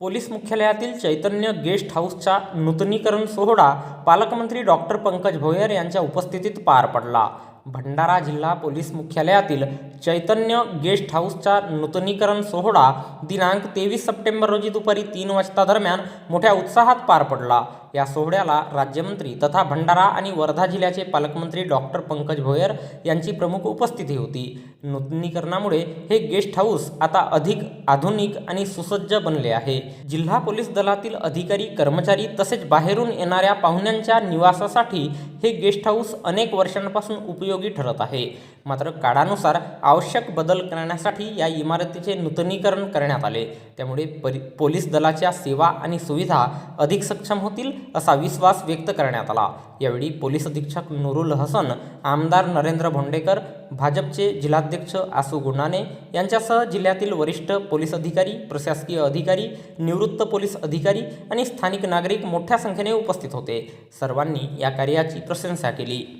Police मुख्यालयातील चैतन्य guest हाऊसचा नूतनीकरण सोहळा पालकमंत्री डॉक्टर पंकज भोयर यांच्या उपस्थितीत पार पडला. भंडारा जिल्हा पोलीस मुख्यालयातील चैतन्य गेस्ट हाऊसचा नूतनीकरण सोहळा दिनांक तेवीस सप्टेंबर रोजी दुपारी तीन वाजता दरम्यान मोठ्या उत्साहात पार पडला. या सोहळ्याला राज्यमंत्री तथा भंडारा आणि वर्धा जिल्ह्याचे पालकमंत्री डॉक्टर पंकज भोयर यांची प्रमुख उपस्थिती होती. नूतनीकरणामुळे हे गेस्ट हाऊस आता अधिक आधुनिक आणि सुसज्ज बनले आहे. जिल्हा पोलीस दलातील अधिकारी कर्मचारी तसेच बाहेरून येणाऱ्या पाहुण्यांच्या निवासासाठी हे गेस्ट हाऊस अनेक वर्षांपासून उपयोगी ठरत आहे. मात्र काळानुसार आवश्यक बदल करण्यासाठी या इमारतीचे नूतनीकरण करण्यात आले. त्यामुळे परि पोलीस दलाच्या सेवा आणि सुविधा अधिक सक्षम होतील असा विश्वास व्यक्त करण्यात आला. यावेळी पोलीस अधीक्षक नुरुल हसन आमदार नरेंद्र भोंडेकर भाजपचे जिल्हाध्यक्ष आसू गुणाने यांच्यासह जिल्ह्यातील वरिष्ठ पोलीस अधिकारी प्रशासकीय अधिकारी निवृत्त पोलीस अधिकारी आणि स्थानिक नागरिक मोठ्या संख्येने उपस्थित होते. सर्वांनी या कार्याची प्रशंसा केली.